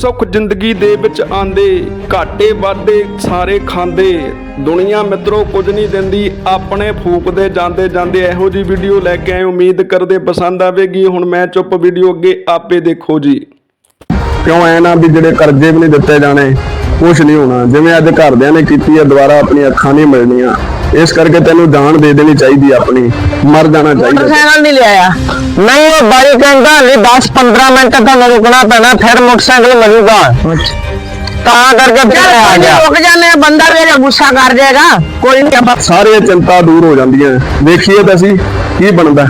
ਸੁੱਖ ਜ਼ਿੰਦਗੀ ਦੇ ਵਿੱਚ ਆਂਦੇ, ਘਾਟੇ ਵਾਧੇ ਸਾਰੇ ਖਾਂਦੇ। ਦੁਨੀਆ ਮਿੱਤਰੋ, ਕੁਝ ਨਹੀਂ ਦਿੰਦੀ, ਆਪਣੇ ਫੂਕਦੇ ਜਾਂਦੇ ਜਾਂਦੇ ਇਹੋ ਜੀ ਵੀਡੀਓ ਲੈ ਕੇ ਆਏ। ਉਮੀਦ ਕਰਦੇ ਪਸੰਦ ਆਵੇਗੀ। ਹੁਣ ਮੈਂ ਚੁੱਪ ਵੀਡੀਓ ਅੱਗੇ ਆਪੇ ਦੇਖੋ ਜੀ। ਕਿਉਂ ਐ ਨਾ ਵੀ ਜਿਹੜੇ ਕਰਜ਼ੇ ਵੀ ਨਹੀਂ ਦਿੱਤੇ ਜਾਣੇ ਕੁਝ ਨਹੀਂ ਹੋਣਾ। ਜਿਵੇਂ ਅੱਜ ਘਰਦਿਆਂ ਨੇ ਕੀਤੀ ਹੈ ਦੁਬਾਰਾ ਆਪਣੀ ਅੱਖਾਂ ਨਹੀਂ ਮਿਲਣੀਆਂ। ਇਸ ਕਰਕੇ ਤੈਨੂੰ ਜਾਨ ਦੇ ਦੇਣੀ ਚਾਹੀਦੀ ਆਪਣੀ। ਮਰ ਜਾਣਾ ਚਾਹੀਦਾ। ਮੋਟਰਸਾਈਕਲ ਨਹੀਂ ਲਿਆਇਆ। ਨਹੀਂ ਉਹ ਬਾਈ ਕਹਿੰਦਾ ਹਲੇ 10 15 ਮਿੰਟ ਤੁਹਾਨੂੰ ਰੁਕਣਾ ਪੈਣਾ ਫਿਰ ਮੋਟਰਸਾਈਕਲ ਮਿਲੂਗਾ ਤਾਂ ਕਰਕੇ ਫਿਰ ਆ ਗਿਆ। ਰੁਕ ਜਾਂਦੇ ਬੰਦਾ ਵੀ ਗੁੱਸਾ ਕਰ ਜਾਏਗਾ। ਕੋਈ ਨਹੀਂ ਆਪਾਂ ਸਾਰੇ ਚਿੰਤਾ ਦੂਰ ਹੋ ਜਾਂਦੀਆਂ। ਦੇਖੀਏ ਤਾਂ ਅਸੀਂ ਕੀ ਬਣਦਾ।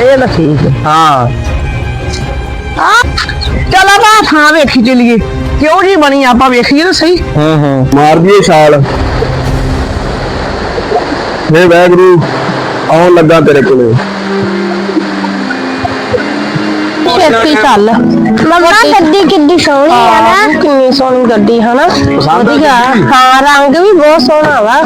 ਇਹ ਤਾਂ ਠੀਕ ਹੈ। ਹਾਂ। ਚਲ ਆਪਾਂ ਥਾਂ ਵੇਖੀ ਚਲੀਏ। ਕਿਉਂ ਜੀ ਬਣੀ ਆਪਾਂ ਵੇਖੀਏ ਤਾਂ ਸਹੀ। ਹੂੰ ਹੂੰ। ਮਾਰ ਦਈਏ ਛਾਲ। ਹੇ ਵੈਗਰੂ ਆਉਣ ਲੱਗਾ ਤੇਰੇ ਕੋਲੇ। ਛੇਤੀ ਚੱਲ। ਮੰਮਾ ਗੱਡੀ ਕਿੱਡੀ ਸੋਹਣੀ ਆ ਨਾ। ਕਿੰਨੀ ਸੋਹਣੀ ਗੱਡੀ ਹਨਾ? ਪਸੰਦ ਆ ਵਧੀਆ। ਗੱਡੀ? ਹਾਂ ਰੰਗ ਵੀ ਬਹੁਤ ਸੋਹਣਾ ਵਾ।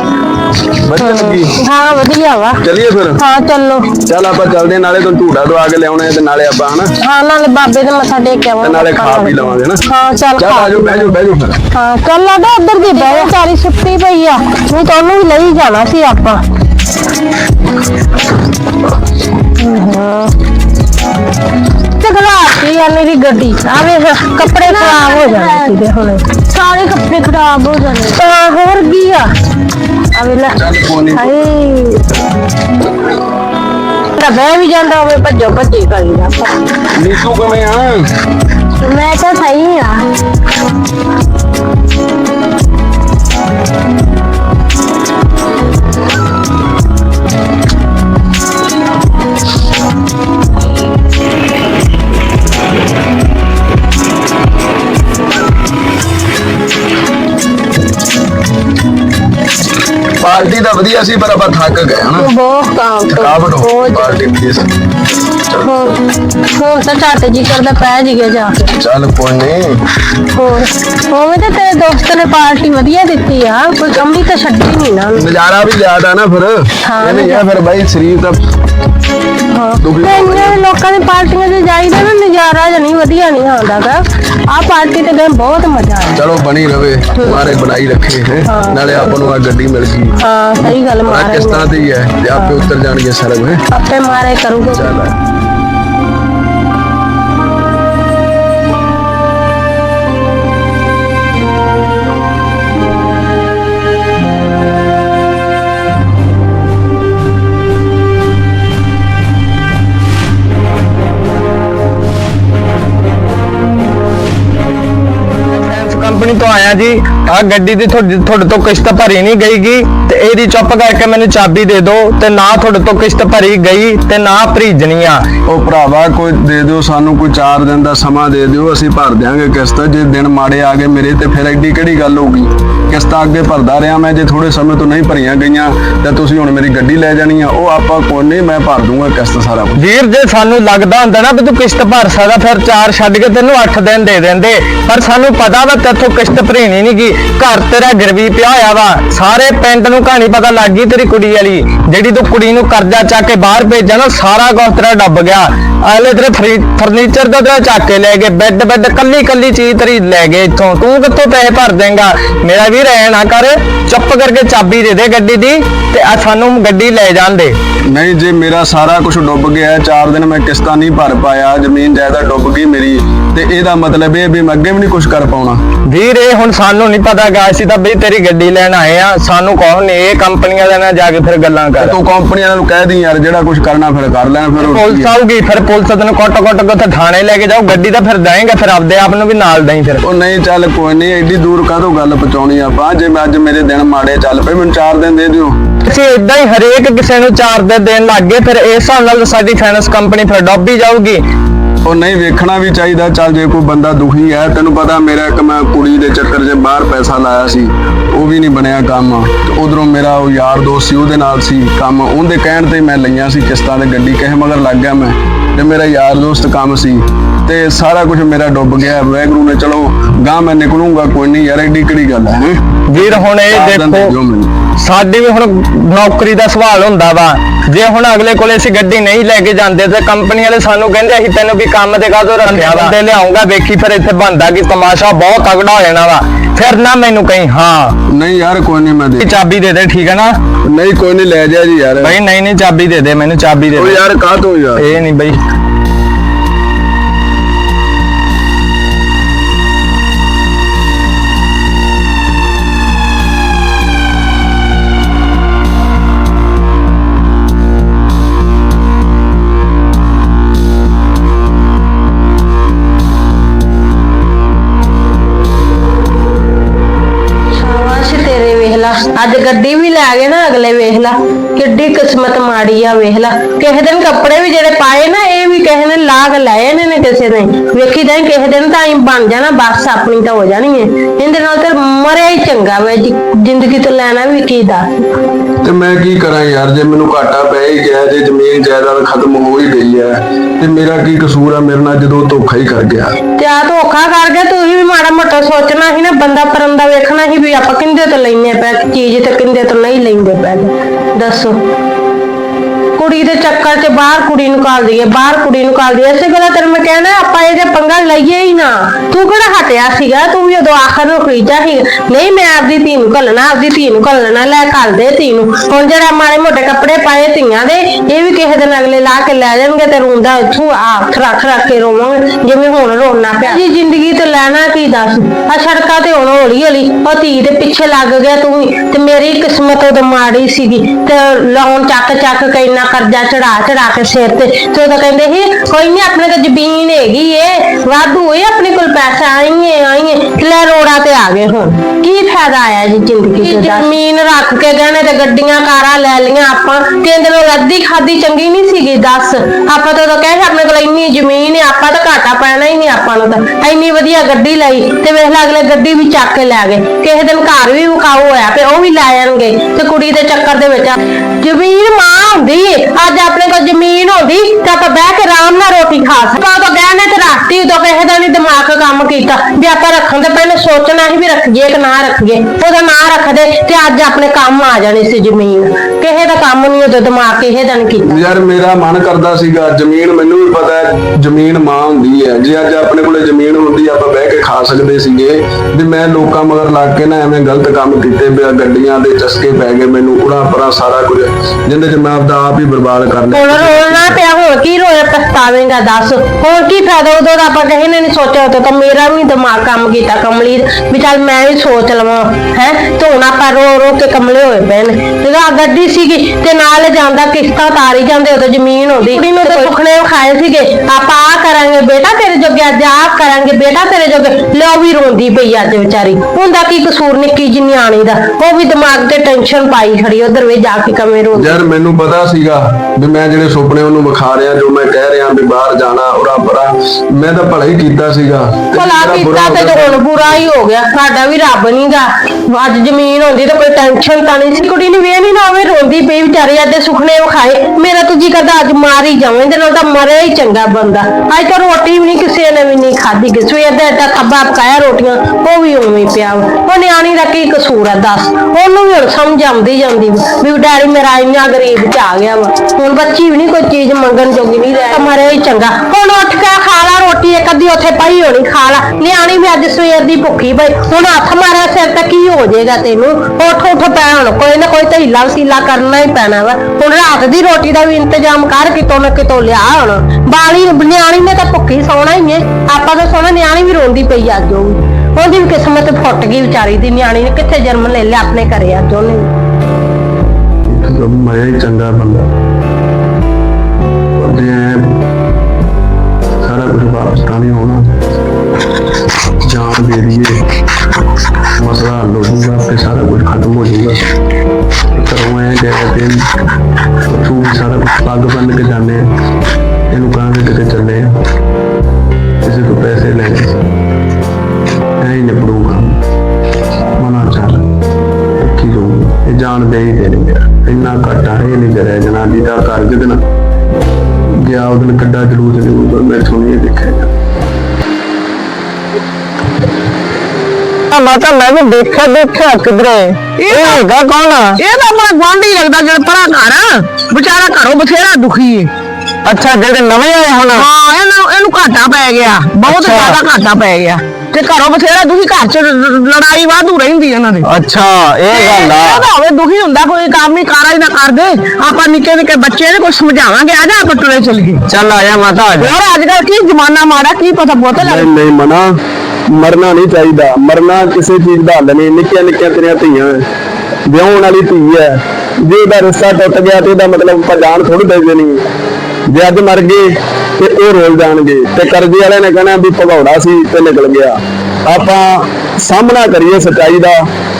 ਵਧੀਆ ਲੱਗੀ? ਹਾਂ ਵਧੀਆ ਵਾ। ਚਲਿਏ ਫਿਰ? ਹਾਂ ਚੱਲੋ। ਚੱਲ ਆਪਾਂ ਚੱਲਦੇ ਹਾਂ, ਨਾਲੇ ਤੈਨੂੰ ਝੂੜਾ ਦਵਾ ਕੇ ਲਿਆਉਣੇ ਤੇ ਨਾਲੇ ਆਪਾਂ ਹਨਾ? ਹਾਂ ਨਾਲੇ ਬਾਬੇ ਦੇ ਮੱਥਾ ਟੇਕ ਕੇ ਤੇ ਆਵਾਂਗੇ ਨਾਲੇ ਖਾ ਪੀ ਲਵਾਂਗੇ ਨਾ ਹਾਂ ਚੱਲ ਚੱਲ ਖਾ ਆਜੋ ਬਹਿ ਜਾਓ ਬਹਿ ਜਾਓ। ਫਿਰ ਹਾਂ ਚੱਲ ਲਾਡਾ ਉੱਧਰ ਦੀ ਬਹਿ ਜਾ। ਸਾਰੀ ਸੁੱਤੀ ਪਈ ਆ। ਨਹੀਂ ਤਾਂ ਉਹਨੂੰ ਵੀ ਲਈ ਜਾਣਾ ਸੀ ਆਪਾਂ। ਚਗਲਾਤੀ ਆ ਮੇਰੀ ਗੱਡੀ। ਆ ਵੇਖ ਕੱਪੜੇ ਖਰਾਬ ਹੋ ਜਾਣੇ ਸੀਗੇ ਹੁਣ। ਸਾਰੇ ਕੱਪੜੇ ਖਰਾਬ ਹੋ ਜਾਣੇ। ਤਾਂ ਹੋਰ ਕੀ ਆ? ਆ ਵੇ ਲੈ। ਹਾਏ। ਤਾਂ ਬਹਿ ਵੀ ਜਾਂਦਾ ਹੋਵੇ ਭੱਜੋ ਭੱਜੀ ਕਰੀਦਾ ਆਪਾਂ। ਨੀਤੂ ਕਿਵੇਂ ਆ? ਮੈਂ ਤਾਂ ਸਹੀ ਆ। ਪਾਰਟੀ ਤਾਂ ਵਧੀਆ ਸੀ ਪਰ ਆਪਾਂ ਥੱਕ ਗਏ ਹਨਾ। ਬਹੁਤ ਕੰਮ ਥਕਾਵਟ ਹੋ ਗਈ ਪਾਰਟੀ ਵਧੀਆ ਸੀ। ਹੁਣ ਹੁਣ ਤਾਂ ਝੱਟ ਜੀ ਕਰਦਾ ਪੈ ਜਾ ਕੇ। ਚੱਲ ਕੋਈ ਨਹੀਂ। ਹੋਰ ਉਵੇਂ ਤਾਂ ਤੇਰੇ ਦੋਸਤ ਨੇ ਪਾਰਟੀ ਵਧੀਆ ਦਿੱਤੀ ਆ ਕੋਈ ਕਮੀ ਤਾਂ ਛੱਡੀ ਨਹੀਂ ਨਾ। ਉਹਨੇ। ਨਜ਼ਾਰਾ ਵੀ ਲਿਆਦਾ ਨਾ ਫਿਰ। ਹਾਂ, ਇਹ ਨਹੀਂ ਆ ਫਿਰ ਬਾਈ ਸਰੀਰ ਤਾਂ ਹਾਂ ਦੁਖੀ ਤੇ ਇੰਨੇ ਲੋਕਾਂ ਦੀ ਪਾਰਟੀਆਂ 'ਚ ਜਾਈਦਾ ਨਾ ਨਜ਼ਾਰਾ ਜਣੀ ਵਧੀਆ ਨਹੀਂ ਆਉਂਦਾਗਾ। ਆ ਪਾਰਟੀ ਤੇ ਗਏ ਬਹੁਤ ਮਜ਼ਾ ਆਇਆ। ਚਲੋ ਬਣੀ ਰਵੇ ਮਾਰੇ ਬਣਾਈ ਰੱਖੇ ਹੈਂ। ਨਾਲੇ ਆਪਾਂ ਨੂੰ ਆ ਗੱਡੀ ਮਿਲ ਗਈ। ਹਾਂ ਸਹੀ ਗੱਲ ਮਾਰੇ ਕਿਸ਼ਤਾਂ ਤੇ ਹੀ ਹੈ ਤੇ ਆਪੇ ਉਤਰ ਜਾਣਗੇ ਸਰਬ ਹੈ। ਆਪੇ ਮਾਰੇ ਕਰੂਗੇ। ਆ ਗੱਡੀ ਦੀ ਤੁਹਾਡੀ ਤੁਹਾਡੇ ਤੋਂ ਕਿਸ਼ਤ ਭਰੀ ਨਹੀਂ ਗਈਗੀ ਤੇ ਇਹਦੀ ਚੁੱਪ ਕਰਕੇ ਮੈਨੂੰ ਚਾਬੀ ਦੇ ਦਿਓ ਤੇ ਨਾ ਤੁਹਾਡੇ ਤੋਂ ਕਿਸ਼ਤ ਭਰੀ ਗਈ ਤੇ ਨਾ ਭਰੀਜਣੀ ਆ। ਉਹ ਭਰਾਵਾ ਕੋਈ ਦੇ ਦਿਓ ਸਾਨੂੰ ਕੋਈ 4 ਦਿਨ ਦਾ ਸਮਾਂ ਦੇ ਦਿਓ ਅਸੀਂ ਭਰ ਦਿਆਂਗੇ ਕਿਸ਼ਤ। ਜੇ ਦਿਨ ਮਾੜੇ ਆ ਗਏ ਮੇਰੇ ਤੇ ਫਿਰ ਐਡੀ ਕਿਹੜੀ ਗੱਲ ਹੋਊਗੀ? ਕਿਸ਼ਤਾਂ ਅੱਗੇ ਭਰਦਾ ਰਿਹਾ ਮੈਂ ਜੇ ਥੋੜੇ ਸਮੇਂ ਤੋਂ ਨਹੀਂ ਭਰੀਆਂ ਗਈਆਂ ਤਾਂ ਤੁਸੀਂ ਹੁਣ ਮੇਰੀ ਗੱਡੀ ਲੈ ਜਾਣੀ ਆ। ਉਹ ਆਪਾਂ ਕੋਈ ਨਹੀਂ ਮੈਂ ਭਰ ਦੂੰਗਾ ਕਿਸ਼ਤ ਸਾਰਾ ਵੀਰ ਜੇ ਸਾਨੂੰ ਲੱਗਦਾ ਹੁੰਦਾ ਨਾ ਵੀ ਤੂੰ ਕਿਸ਼ਤ ਭਰ ਸਕਦਾ ਫਿਰ 4 ਛੱਡ ਕੇ ਤੈਨੂੰ 8 ਦਿਨ ਦੇ ਦਿੰਦੇ। ਪਰ ਸਾਨੂੰ ਪਤਾ ਵਾ ਤੇਥੋਂ ਕਿਸ਼ਤ ਭਰੀਣੀ ਨੀ ਗੀ ਘਰ ਤੇਰਾ ਗਰਵੀ ਪਿਆ ਹੋਇਆ ਵਾ। ਸਾਰੇ ਪਿੰਡ ਨੂੰ ਕਹਾਣੀ ਪਤਾ ਲੱਗ ਗਈ ਤੇਰੀ ਕੁੜੀ ਵਾਲੀ। ਜਿਹੜੀ ਤੂੰ ਕੁੜੀ ਨੂੰ ਕਰਜ਼ਾ ਚੱਕ ਕੇ ਬਾਹਰ ਭੇਜਿਆ ਨਾ, ਸਾਰਾ ਕੁਝ ਤੇਰਾ ਡੱਬ ਗਿਆ। ਅਗਲੇ ਤੇਰੇ ਫਰਨੀਚਰ ਦਾ ਤੇਰਾ ਚੱਕ ਕੇ ਲੈ ਗਏ ਬੈੱਡ ਬੈੱਡ ਕੱਲੀ ਕੱਲੀ ਚੀਜ਼ ਤੇਰੀ ਲੈ ਗਏ ਇੱਥੋਂ। ਤੂੰ ਕਿੱਥੋਂ ਪੈਸੇ ਭਰ ਦੇਂਗਾ? ਮੇਰਾ ਵੀ ਐ ਨਾ ਕਰ, ਚੁੱਪ ਕਰਕੇ ਚਾਬੀ ਦੇ ਦੇ ਗੱਡੀ ਦੀ ਤੇ ਆ ਸਾਨੂੰ ਗੱਡੀ ਲੈ ਜਾਣ ਦੇ। ਨਹੀਂ, ਜੇ ਮੇਰਾ ਸਾਰਾ ਕੁਝ ਡੁੱਬ ਗਿਆ ਹੈ 4 ਦਿਨ ਮੈਂ ਕਿਸ਼ਤਾਂ ਨਹੀਂ ਭਰ ਪਾਇਆ, ਜ਼ਮੀਨ ਜਾਇਦਾਦ ਡੁੱਬ ਗਈ ਮੇਰੀ। ਤੇ ਇਹਦਾ ਮਤਲਬ ਇਹ ਵੀ ਮੈਂ ਅੱਗੇ ਵੀ ਨਹੀਂ ਕੁਝ ਕਰ ਪਾਉਣਾ। ਵੀਰ ਇਹ ਹੁਣ ਸਾਨੂੰ ਨਹੀਂ ਪਤਾ ਗਾ ਅਸੀਂ ਤਾਂ ਬਈ ਤੇਰੀ ਗੱਡੀ ਲੈਣ ਆਏ ਆ ਸਾਨੂੰ ਕਹੋ ਨੇ ਇਹ ਕੰਪਨੀਆਂ ਦੇ ਨਾਲ ਜਾ ਕੇ ਫਿਰ ਗੱਲਾਂ ਕਰ। ਤੂੰ ਕੰਪਨੀਆਂ ਨੂੰ ਕਹਿ ਦੀ ਯਾਰ ਜਿਹੜਾ ਕੁਝ ਕਰਨਾ ਫਿਰ ਕਰ ਲੈਣ ਫਿਰ ਹੋਰ ਕੀ ਪੁਲਿਸ। ਆਊਗੀ ਫਿਰ ਪੁਲਿਸ ਤੈਨੂੰ ਕੁੱਟ ਕੁੱਟ ਕੇ ਉੱਥੇ ਥਾਣੇ ਲੈ ਕੇ ਜਾਓ ਗੱਡੀ ਤਾਂ ਫਿਰ ਦੇਂਗੇ ਫਿਰ ਆਪਦੇ ਆਪ ਨੂੰ ਵੀ ਨਾਲ ਦੇਈਂ ਫਿਰ। ਉਹ ਨਹੀਂ ਚੱਲ ਕੋਈ ਨਹੀਂ ਐਡੀ ਦੂਰ ਕਾਹਤੋਂ ਗੱਲ ਪਹੁੰਚਾਉਣੀ ਆਪਾਂ? ਜੇ ਮੈਂ ਅੱਜ ਮੇਰੇ ਦਿਨ ਮਾੜੇ ਚੱਲ ਪਏ ਮੈਨੂੰ 4 ਦਿਨ ਦੇ ਦਿਓ। ਅਸੀਂ ਇਦਾਂ ਹੀ ਹਰੇਕ ਕਿਸੇ ਨੂੰ ਚਾਰ ਦੇ ਦੇਣ ਲੱਗ ਫਿਰ ਇਸ ਹਿਸਾਬ ਨਾਲ ਤਾਂ ਸਾਡੀ ਫਾਈਨੈਂਸ ਕੰਪਨੀ ਫਿਰ ਡੁੱਬ ਜਾਊਗੀ। ਉਹ ਨਹੀਂ ਵੇਖਣਾ ਵੀ ਚਾਹੀਦਾ, ਚੱਲ ਜੇ ਕੋਈ ਬੰਦਾ ਦੁਖੀ ਹੈ, ਤੈਨੂੰ ਪਤਾ ਮੇਰਾ ਇੱਕ ਮੈਂ ਕੁੜੀ ਦੇ ਚੱਕਰ 'ਚ ਬਾਹਰ ਪੈਸਾ ਲਾਇਆ ਸੀ, ਉਹ ਵੀ ਨਹੀਂ ਬਣਿਆ ਕੰਮ। ਤੇ ਉਧਰੋਂ ਮੇਰਾ ਉਹ ਯਾਰ ਦੋਸਤ ਸੀ, ਉਹਦੇ ਨਾਲ ਸੀ ਕੰਮ। ਉਹਦੇ ਕਹਿਣ ਤੇ ਮੈਂ ਲਈਆਂ ਸੀ ਕਿਸ਼ਤਾਂ ਤੇ ਗੱਡੀ, ਕਹੇ ਮਗਰ ਲੱਗ ਗਿਆ ਮੈਂ। ਤੇ ਮੇਰਾ ਯਾਰ ਦੋਸਤ ਕੰਮ ਸੀ, ਤੇ ਸਾਰਾ ਕੁਝ ਮੇਰਾ ਡੁੱਬ ਗਿਆ। ਵੈਗਰੂ ਨੇ, ਚਲੋ ਗਾਂ ਮੈਂ ਨਿਕਲੂੰਗਾ, ਕੋਈ ਨਹੀਂ ਯਾਰ, ਐਡੀ ਕਿਹੜੀ ਗੱਲ ਹੈ ਹੈਂ? ਵੀਰ ਹੁਣ ਇਹ ਦੇ ਦੇਖੋ। ਸਾਡੀ ਵੀ ਹੁਣ ਨੌਕਰੀ ਦਾ ਸਵਾਲ ਹੁੰਦਾ ਵਾ। ਜੇ ਹੁਣ ਅਗਲੇ ਕੋਲੇ ਅਸੀਂ ਗੱਡੀ ਨਹੀਂ ਲੈ ਕੇ ਜਾਂਦੇ ਤੇ ਕੰਪਨੀ ਵਾਲੇ ਸਾਨੂੰ ਕਹਿੰਦੇ ਅਸੀਂ ਤੈਨੂੰ ਵੀ ਕੰਮ ਤੇ ਕਾਹਦੋਂ ਰੱਖਿਆ ਵਾ। ਬੰਦੇ ਲਿਆਉਂਗਾ ਵੇਖੀ ਫਿਰ ਇੱਥੇ ਬੰਦਾ ਕਿ ਤਮਾਸ਼ਾ ਬਹੁਤ ਤਗੜਾ ਹੋ ਜਾਣਾ ਵਾ। ਫਿਰ ਨਾ ਮੈਨੂੰ ਕਹੀਂ ਹਾਂ। ਨਹੀਂ ਯਾਰ ਕੋਈ ਨਹੀਂ ਮੈਂ ਦੇ ਚਾਬੀ ਦੇ ਦੇ ਠੀਕ ਹੈ ਨਾ? ਨਹੀਂ ਕੋਈ ਨਹੀਂ ਲੈ ਜਾ ਜੀ ਯਾਰ। ਬਈ ਨਹੀਂ ਨਹੀਂ ਚਾਬੀ ਦੇ ਦੇ ਮੈਨੂੰ ਚਾਬੀ ਦੇ ਉਹ ਦੇ। ਯਾਰ ਕਾਹ ਤੋਂ ਯਾਰ? ਇਹ ਨਹੀਂ ਬਈ। ਅੱਜ ਗੱਡੀ ਵੀ ਲੈ ਗਏ ਨਾ ਅਗਲੇ ਵੇਖ ਲਾ। ਕਿੱਡੀ ਕਿਸਮਤ ਮਾੜੀ ਆ ਵੇਖ ਲਾ। ਕਿਸੇ ਦਿਨ ਕੱਪੜੇ ਵੀ ਜਿਹੜੇ ਪਾਏ ਨਾ ਇਹ ਵੀ ਕਿਸੇ ਨੇ ਲਾਗ ਲਏ ਨੇ ਨੇ ਕਿਸੇ ਨੇ। ਵੇਖੀ ਤਾਂ ਕਿਸੇ ਦਿਨ ਤਾਂ ਹੀ ਬਣ ਜਾਣਾ ਬਸ ਆਪਣੀ ਤਾਂ ਹੋ ਜਾਣੀ ਹੈ ਇਹਦੇ ਨਾਲ ਤੇ ਮਰਿਆ ਹੀ ਚੰਗਾ ਵੇ ਜੀ ਜ਼ਿੰਦਗੀ ਤੋਂ ਲੈਣਾ ਵੀ ਕੀ ਦਾ। ਤੇ ਮੈਂ ਕੀ ਕਰਾਂ ਯਾਰ ਜੇ ਮੈਨੂੰ ਘਾਟਾ ਪੈ ਹੀ ਗਿਆ ਜੇ ਜ਼ਮੀਨ ਜਾਇਦਾਦ ਖਤਮ ਹੋ ਹੀ ਗਈ ਹੈ ਤੇ ਮੇਰਾ ਕੀ ਕਸੂਰ ਆ? ਮੇਰੇ ਨਾਲ ਜਦੋਂ ਧੋਖਾ ਹੀ ਕਰ ਗਿਆ। ਤੇ ਆ ਧੋਖਾ ਕਰ ਗਿਆ ਤੂੰ ਵੀ ਮਾੜਾ ਮੋਟਾ ਸੋਚਣਾ ਸੀ ਨਾ ਬੰਦਾ ਪਰੰਦਾ ਵੇਖਣਾ ਸੀ ਵੀ ਆਪਾਂ ਕਿੰਦੇ ਤੋਂ ਲੈਨੇ ਪੈ ਚੀਜ਼ ਤੇ ਕਿੰਦੇ ਤੋਂ ਨਹੀਂ ਲੈਂਦੇ ਪੈ ਦੱਸੋ। ਕੁੜੀ ਦੇ ਚੱਕਰ 'ਚ ਬਾਹਰ ਕੁੜੀ ਨੂੰ ਕਾਲ ਦਈਏ ਬਾਹਰ ਕੁੜੀ ਨੂੰ ਕਾਲ ਦਈਏ ਇਸੇ ਗੱਲ ਤੈਨੂੰ ਮੈਂ ਕਹਿਣਾ, ਆਪਾਂ ਇਹ ਇਹਦੇ ਪੰਗਾ ਲਈਏ ਹੀ ਨਾ। ਤੂੰ ਕਿਹੜਾ ਹਟਿਆ ਸੀਗਾ? ਤੂੰ ਵੀ ਉਦੋਂ ਆਖਰ ਨੂੰ ਖਰੀਜਾ ਸੀ ਨਹੀਂ, ਮੈਂ ਆਪਦੀ ਧੀ ਨੂੰ ਘੱਲਣਾ, ਆਪਦੀ ਧੀ ਨੂੰ ਘੱਲਣਾ, ਲੈ ਘੱਲ ਦੇ ਧੀ ਨੂੰ। ਹੁਣ ਜਿਹੜਾ ਮਾੜੇ ਮੋਟੇ ਕੱਪੜੇ ਪਾਏ ਧੀਆਂ ਦੇ, ਇਹ ਵੀ ਕਿਸੇ ਦਿਨ ਅਗਲੇ ਲਾ ਕੇ ਲੈ ਜਾਣਗੇ ਤੇ ਰੋਂਦਾ ਇੱਥੋਂ ਆਖ ਰੱਖ ਰੱਖ ਕੇ ਰੋਵਾਂਗੇ, ਜਿਵੇਂ ਹੁਣ ਰੋਣਾ ਪਿਆ। ਜੀ, ਜ਼ਿੰਦਗੀ ਤੇ ਲੈਣਾ ਕੀ ਦੱਸ? ਆ ਸੜਕਾਂ ਤੇ ਹੁਣ ਹੌਲੀ ਹੌਲੀ, ਉਹ ਧੀ ਦੇ ਪਿੱਛੇ ਲੱਗ ਗਿਆ ਤੂੰ ਵੀ। ਤੇ ਮੇਰੀ ਕਿਸਮਤ ਉਹਦੇ ਮਾੜੀ ਸੀਗੀ। ਤੇ ਲਾਉਣ ਚੱਕ ਚੱਕ ਕੇ ਇੰਨਾ ਕਰਜ਼ਾ ਚੜਾ ਚੜਾ ਕੇ ਸਿਰ ਤੇ ਤੇ ਉਹ ਤਾਂ ਕਹਿੰਦੇ ਸੀ ਕੋਈ ਨਹੀਂ ਆਪਣੇ ਕੋਲ ਜ਼ਮੀਨ ਹੈਗੀ ਏ ਵਾਧੂ ਏ ਆਪਣੇ ਕੋਲ ਪੈਸਾ ਆਈਏ ਆਈਏ। ਲੈ ਰੋੜਾ ਤੇ ਆ ਗਏ ਹੁਣ। ਕੀ ਫਾਇਦਾ ਆਇਆ ਜੀ ਜ਼ਿੰਦਗੀ ਚ ਜ਼ਮੀਨ ਰੱਖ ਕੇ ਗਹਿਣੇ ਤੇ ਗੱਡੀਆਂ ਕਾਰਾਂ ਲੈ ਲੀਆਂ ਆਪਾਂ। ਕਹਿੰਦੇ ਨੂੰ ਅੱਧੀ ਖਾਦੀ ਚੰਗੀ ਨਹੀਂ ਸੀਗੀ ਦੱਸ। ਆਪਾਂ ਤਾਂ ਉਦੋਂ ਕਹੇ ਆਪਣੇ ਕੋਲ ਇੰਨੀ ਜ਼ਮੀਨ ਹੈ ਆਪਾਂ ਤਾਂ ਘਾਟਾ ਪੈਣਾ ਹੀ ਨਹੀਂ ਆਪਾਂ ਨੂੰ ਤਾਂ। ਇੰਨੀ ਵਧੀਆ ਗੱਡੀ ਲਈ ਤੇ ਵੇਖ ਲੈ ਅਗਲੇ ਗੱਡੀ ਵੀ ਚੱਕ ਕੇ ਲੈ ਗਏ। ਕਿਸੇ ਦਿਨ ਘਰ ਵੀ ਵਿਕਾਊ ਹੋਇਆ ਤੇ ਉਹ ਵੀ ਲੈ ਜਾਣਗੇ ਤੇ ਕੁੜੀ ਦੇ ਚੱਕਰ ਦੇ ਵਿੱਚ ਜ਼ਮੀਨ ਮਾਂ ਹੁੰਦੀ ਏ। ਅੱਜ ਆਪਣੇ ਕੋਲ ਜ਼ਮੀਨ ਹੁੰਦੀ ਤਾਂ ਆਪਾਂ ਬਹਿ ਕੇ ਆਰਾਮ ਨਾਲ ਰੋਟੀ ਖਾ ਸਕਦਾ ਤਾਂ ਗਹਿਣੇ ਤੇ ਰਾਤੀ ਉਦੋਂ ਕਿਸੇ ਦਾ ਕੰਮ ਕੀਤਾ। ਵੀ ਆਪਾਂ ਰੱਖਣ ਦੇ ਪਹਿਲੇ ਸੋਚਣਾ ਸੀ ਵੀ ਰੱਖੀਏ ਕਿ ਨਾ ਰੱਖੀਏ। ਉਹਦਾ ਨਾਂ ਰੱਖਦੇ ਤੇ ਅੱਜ ਆਪਣੇ ਕੰਮ ਆ ਜਾਣੀ ਸੀ ਜ਼ਮੀਨ। ਕਿਸੇ ਦਾ ਕੰਮ ਨਹੀਂ ਉਦੋਂ ਦਿਮਾਗ ਕਿਸੇ ਦਾ ਨਹੀਂ ਕੀਤਾ। ਯਾਰ ਮੇਰਾ ਮਨ ਕਰਦਾ ਸੀਗਾ ਜ਼ਮੀਨ ਮੈਨੂੰ ਵੀ ਪਤਾ ਹੈ ਜ਼ਮੀਨ ਮਾਂ ਹੁੰਦੀ ਹੈ। ਜੇ ਅੱਜ ਆਪਣੇ ਕੋਲੇ ਜ਼ਮੀਨ ਹੁੰਦੀ ਆਪਾਂ ਬਹਿ ਕੇ ਖਾ ਸਕਦੇ ਸੀਗੇ। ਵੀ ਮੈਂ ਲੋਕਾਂ ਮਗਰ ਲੱਗ ਕੇ ਨਾ ਐਵੇਂ ਗਲਤ ਕੰਮ ਕੀਤੇ ਬਿਆ ਗੱਡੀਆਂ ਦੇ ਚਸਕੇ ਪੈ ਗਏ ਮੈਨੂੰ ਉੜਾ ਪਰਾਂ ਸਾਰਾ ਕੁਝ ਜਿੰਦੇ ਚ ਮੈਂ ਆਪਦਾ ਆਪ ਹੀ ਬਰਬਾਦ ਕਰ ਲਿਆ। ਹੁਣ ਰੋਣਾ ਪਿਆ ਹੁਣ ਕੀ ਰੋਇਆ ਪਛਤਾਵੇਂਗਾ ਦੱਸ। ਹੁਣ ਕੀ ਫਾਇਦਾ ਉਦੋਂ ਦਾ ਆਪਾਂ ਕਿਸੇ ਨੇ ਨਹੀਂ ਸੋਚਿਆ ਤਾਂ ਮੇਰਾ ਵੀ ਦਿਮਾਗ ਕੰਮ ਕੀਤਾ ਕਮਲੀ ਵੀ ਚੱਲ ਮੈਂ ਵੀ ਸੋਚ ਲਵਾਂ ਹੈ? ਧੋਣਾ ਪਰ ਰੋ ਰੋ ਕੇ ਕਮਲੇ ਹੋਏ ਪਏ ਨੇ। ਆਹ ਗੱਡੀ ਸੀਗੀ ਤੇ ਨਾਲ ਜਾਂਦਾ ਕਿਸ਼ਤਾਂ ਤਾਰੀ ਜਾਂਦੇ ਉਦੋਂ ਜ਼ਮੀਨ ਹੁੰਦੀ ਕੁੜੀ ਨੂੰ ਤੇ ਸੁਖਣੇ ਖਾਏ ਸੀਗੇ। ਆਪਾਂ ਆ ਕਰਾਂਗੇ ਬੇਟਾ ਤੇਰੇ ਜੋਗੇ ਅੱਜ ਆਹ ਕਰਾਂਗੇ ਬੇਟਾ ਤੇਰੇ ਜੋਗੇ। ਲਿਓ ਵੀ ਰੋਂਦੀ ਪਈ ਅੱਜ ਵਿਚਾਰੀ। ਹੁੰਦਾ ਕੀ ਕਸੂਰ ਨਿੱਕੀ ਜਿਹੀ ਨਿਆਣੀ ਦਾ। ਉਹ ਵੀ ਦਿਮਾਗ ਤੇ ਟੈਨਸ਼ਨ ਪਾਈ ਖੜੀ ਉਧਰ ਵੀ ਜਾ ਕੇ ਕਮੇ ਰੋਂਦੀ ਯਾਰ ਮੈਨੂੰ ਪਤਾ ਸੀਗਾ ਵੀ ਮੈਂ ਜਿਹੜੇ ਸੁਪਨੇ ਉਹਨੂੰ ਵਿਖਾ ਰਿਹਾ ਜੋ ਮੈਂ ਕਹਿ ਰਿਹਾ ਵੀ ਬਾਹਰ ਜਾਣਾ ਉਰਾ ਪਰਾ ਮੈਂ ਤਾਂ ਭਲਾ ਹੀ ਕੀਤਾ ਸੀਗਾ। ਭਲਾ ਕੀਤਾ ਤੇ ਹੁਣ ਬੁਰਾ ਹੀ ਹੋ ਗਿਆ ਸਾਡਾ ਵੀ ਰੱਬ ਨਹੀਂਗਾ ਅੱਜ ਜ਼ਮੀਨ ਹੁੰਦੀ ਤਾਂ ਕੋਈ ਟੈਨਸ਼ਨ ਤਾਂ ਨਹੀਂ ਸੀ। ਕੁੜੀ ਨੂੰ ਵੇਖ ਨਹੀਂ ਨਾ ਆਵੇਂ ਰੋਂਦੀ ਪਈ ਵਿਚਾਰੀ ਅੱਜ ਸੁਖਨੇ ਵਿਖਾਏ ਮੇਰਾ ਤਾਂ ਜੀ ਕਰਦਾ ਅੱਜ ਮਾਰ ਹੀ ਜਾਵਾਂ। ਇਹਦੇ ਨਾਲ ਤਾਂ ਮਰਿਆ ਹੀ ਚੰਗਾ ਬੰਦਾ। ਅੱਜ ਤਾਂ ਰੋਟੀ ਵੀ ਨਹੀਂ ਕਿਸੇ ਨੇ ਵੀ ਨਹੀਂ ਖਾਧੀ। ਕਿ ਸਵੇਰ ਦਾ ਏਦਾਂ ਖੱਬਾ ਪਕਾਇਆ ਰੋਟੀਆਂ ਉਹ ਵੀ ਉਵੇਂ ਹੀ ਪਿਆ। ਉਹ ਨਿਆਣੀ ਦਾ ਕੀ ਕਸੂਰ ਆ ਦੱਸ। ਉਹਨੂੰ ਵੀ ਹੁਣ ਸਮਝ ਆਉਂਦੀ ਜਾਂਦੀ ਵਾ ਵੀ ਡੈਡੀ ਮੇਰਾ ਇੰਨਾ ਗਰੀਬ ਚ ਆ ਗਿਆ ਵਾ। ਹੁਣ ਬੱਚੀ ਵੀ ਨਹੀਂ ਕੋਈ ਚੀਜ਼ ਮੰਗਣ ਜੋਗੀ ਨਹੀਂ ਰਹਿ ਮਰਿਆ ਹੀ ਚੰਗਾ। ਹੁਣ ਉੱਠ ਕੇ ਖਾ ਲਾ ਰੋਟੀ ਇੱਕ ਅੱਧੀ ਉੱਥੇ ਪਈ ਹੋਣੀ ਖਾ ਲਾ ਨਿਆਣੀ ਵੀ ਅੱਜ ਸਵੇਰ ਦੀ ਭੁੱਖੀ ਪਈ ਹੁਣ ਹੱਥ ਮਾਰਿਆ ਸਿਰ ਤੇ ਕੀ ਹੋ ਜਾਏਗਾ ਤੈਨੂੰ? ਉੱਠ ਉੱਠ ਪੈ ਹੁਣ ਕੋਈ ਨਾ ਕੋਈ ਤਾਂ ਵਸੀਲਾ ਕਰਨਾ ਹੀ ਪੈਣਾ ਵਾ। ਹੁਣ ਰਾਤ ਦੀ ਰੋਟੀ ਦਾ ਵੀ ਇੰਤਜ਼ਾਮ ਕਰ ਕਿਤੋਂ ਨਾ ਕਿਤੋਂ ਲਿਆ ਹੁਣ। ਬਾਲੀ ਨਿਆਣੀ ਨੇ ਤਾਂ ਭੁੱਖੀ ਸੌਣਾ ਹੀ ਹੈ ਆਪਾਂ ਤਾਂ ਸੋਣਾ, ਨਿਆਣੀ ਵੀ ਰੋਂਦੀ ਪਈ ਅੱਜ ਉਹ ਵੀ। ਉਹਦੀ ਵੀ ਕਿਸਮਤ ਫੁੱਟ ਗਈ ਵਿਚਾਰੀ ਦੀ। ਨਿਆਣੀ ਨੇ ਕਿੱਥੇ ਜਨਮ ਲੈ ਲਿਆ ਆਪਣੇ ਘਰੇ ਅੱਜ ਉਹਨੇ ਵੀ। ਤਾਂ ਮੈਂ ਹੀ ਚੰਗਾ ਬੰਦਾ। ਪਰ ਜਾਨ ਦੇ ਦਈਏ। ਮਸਲਾ ਹੱਲ ਹੋ ਜਾਊਗਾ, ਤੇ ਸਾਰਾ ਕੁਝ ਖਤਮ ਹੋ ਜਾਊਗਾ। ਕਰੋ ਐ ਜੇ ਦਿਨ ਤੂੰ ਵੀ ਸਾਰਾ ਕੁਝ ਪੱਗ ਬੰਨ ਕੇ ਇਹਨੂੰ ਕਹਾਂਗੇ ਕਿਤੇ ਚੱਲੇ ਆ। ਕਿਸੇ ਤੋਂ ਪੈਸੇ ਲੈਣੇ ਐ ਨਿਪੜੂਗਾ ਮਨਾ ਚੱਲ। ਕੀ ਜੋ ਇਹ ਜਾਣ ਹੀ ਦੇਣੀ ਮੇਰਾ ਇੰਨਾ ਘਾਟਾ ਇਹ ਨਹੀਂ ਕਰਿਆ ਜਨਾਨੀ ਦਾ ਘਰ ਜਿਹਦੇ ਗਿਆ ਉਹਦੇ ਨਾਲ ਕੱਡਾ ਜਲੂਸ ਜਲੂਸ ਮੈਂ ਸੁਣੀ ਦੇਖਿਆ ਤਾਂ ਮਾਤਾ ਮੈਂ ਵੀ ਦੇਖਿਆ ਦੇਖਿਆ ਕਿਧਰੇ। ਇਹ ਹੈਗਾ ਕੌਣ ਆ? ਇਹ ਤਾਂ ਆਪਣਾ ਗੁਆਂਢੀ ਲੱਗਦਾ ਜਿਹੜਾ ਪਰਾ ਘਰ ਆ। ਵਿਚਾਰਾ ਘਰੋਂ ਬਥੇਰਾ ਦੁਖੀ ਏ। ਅੱਛਾ ਜਿਹੜੇ ਨਵੇਂ ਆਏ ਹੁਣ? ਹਾਂ ਇਹਨੂੰ ਇਹਨੂੰ ਘਾਟਾ ਪੈ ਗਿਆ। ਬਹੁਤ ਅੱਛਾ। ਜ਼ਿਆਦਾ ਘਾਟਾ ਪੈ ਗਿਆ। ਤੇ ਘਰੋਂ ਬਥੇਰਾ ਦੁਖੀ ਘਰ ਚ ਲ- ਲੜਾਈ ਵਾਧੂ ਰਹਿੰਦੀ ਇਹਨਾਂ ਦੇ। ਅੱਛਾ ਇਹ ਗੱਲ ਆ। ਇਹ ਤਾਂ ਹੋਵੇ ਦੁਖੀ ਹੁੰਦਾ ਕੋਈ ਕੰਮ ਹੀ ਕਾਰਾ ਹੀ ਨਾ ਕਰਦੇ। ਆਪਾਂ ਨਿੱਕੇ ਨਿੱਕੇ ਬੱਚੇ ਨੇ ਕੁਝ ਸਮਝਾਵਾਂਗੇ। ਆ ਜਾ ਆਪਾਂ ਟੁਰੇ ਚੱਲ ਗਏ ਚੱਲ ਆ ਜਾ ਮਾਤਾ ਆ ਜਾ। ਹੋਰ ਅੱਜ ਕੱਲ ਕੀ ਜ਼ਮਾਨਾ ਮਾੜਾ ਕੀ ਪਤਾ ਬਹੁਤ ਲੱਗ ਨਹੀਂ ਨਹੀਂ ਮਨਾ। ਮਰਨਾ ਨਹੀਂ ਚਾਹੀਦਾ। ਮਰਨਾ ਕਿਸੇ ਚੀਜ਼ ਦਾ ਹੱਲ ਨਹੀਂ। ਨਿੱਕੀਆਂ ਨਿੱਕੀਆਂ ਤੇਰੀਆਂ ਧੀਆਂ ਵਿਆਹਣ ਵਾਲੀ ਧੀ ਹੈ ਜੇ ਉਹਦਾ ਰਿਸ਼ਤਾ ਟੁੱਟ ਗਿਆ ਤੇ ਇਹਦਾ ਮਤਲਬ ਆਪਾਂ ਜਾਨ ਥੋੜੀ ਦੇ ਦੇਣੀ ਜੇ ਅੱਜ ਮਰ ਗਏ ਤੇ ਉਹ ਰੋਲ ਜਾਣਗੇ। ਤੇ ਕਰਜ਼ੇ ਵਾਲਿਆਂ ਨੇ ਕਹਿਣਾ ਵੀ ਭਗੌੜਾ ਸੀ ਤੇ ਨਿਕਲ ਗਿਆ। ਆਪਾਂ ਸਾਹਮਣਾ ਕਰੀਏ ਸੱਚਾਈ ਦਾ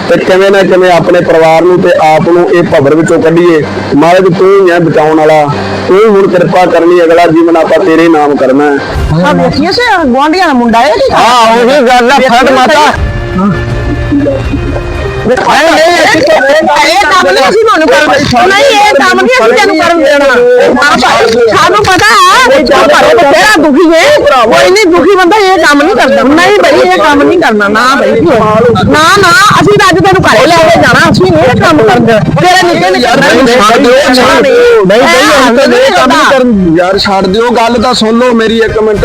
ਤੇ ਕਿਵੇਂ ਨਾ ਕਿਵੇਂ ਆਪਣੇ ਪਰਿਵਾਰ ਨੂੰ ਤੇ ਆਪ ਨੂੰ ਇਹ ਭਵਰ ਵਿੱਚੋਂ ਕੱਢੀਏ। ਮਾਲਕ ਤੂੰ ਹੀ ਹੈ ਬਚਾਉਣ ਵਾਲਾ। ਤੂੰ ਹੁਣ ਕਿਰਪਾ ਕਰਨੀ ਅਗਲਾ ਜੀਵਨ ਆਪਾਂ ਤੇਰੇ ਨਾਮ ਕਰਨਾ ਹੈ। ਆ ਵੇਖੀਏ ਸੇ ਗੁਆਂਢੀਆਂ ਦਾ ਮੁੰਡਾ ਹੈ ਕਿ ਹਾਂ ਉਹੀ ਗੱਲ ਆ ਫੜ ਮਾਤਾ। ਇਹ ਕੰਮ ਨਹੀਂ ਅਸੀਂ ਤੁਹਾਨੂੰ ਕਰਨ ਨਹੀਂ ਇਹ ਕੰਮ ਨਹੀਂ ਅਸੀਂ ਤੈਨੂੰ ਕਰਨ ਦੇਣਾ ਹਾਂ ਭਾਈ, ਸਾਨੂੰ ਪਤਾ ਹੈ ਪਰ ਬਥੇਰਾ ਦੁਖੀ ਹੈ ਕੋਈ ਨਹੀਂ ਦੁਖੀ ਬੰਦਾ ਇਹ ਕੰਮ ਨਹੀਂ ਕਰਦਾ ਨਹੀਂ ਭਾਈ ਇਹ ਕੰਮ ਨਹੀਂ ਕਰਨਾ ਨਾ ਭਾਈ ਨਾ ਨਾ ਅਸੀਂ ਤਾਂ ਅੱਜ ਤੈਨੂੰ ਘਰੇ ਲੈ ਕੇ ਜਾਣਾ ਅਸੀਂ ਨਹੀਂ ਇਹ ਕੰਮ ਕਰਦੇ ਤੇਰੇ ਨਿੱਕੇ ਨਿੱਕੇ ਛੱਡ ਦਿਓ ਛੱਡ ਦਿਓ ਨਹੀਂ ਨਹੀਂ ਅਸੀਂ ਤਾਂ ਇਹ ਕੰਮ ਨਹੀਂ ਕਰਨ ਯਾਰ ਛੱਡ ਦਿਓ ਗੱਲ ਤਾਂ ਸੁਣ ਲਓ ਮੇਰੀ ਇੱਕ ਮਿੰਟ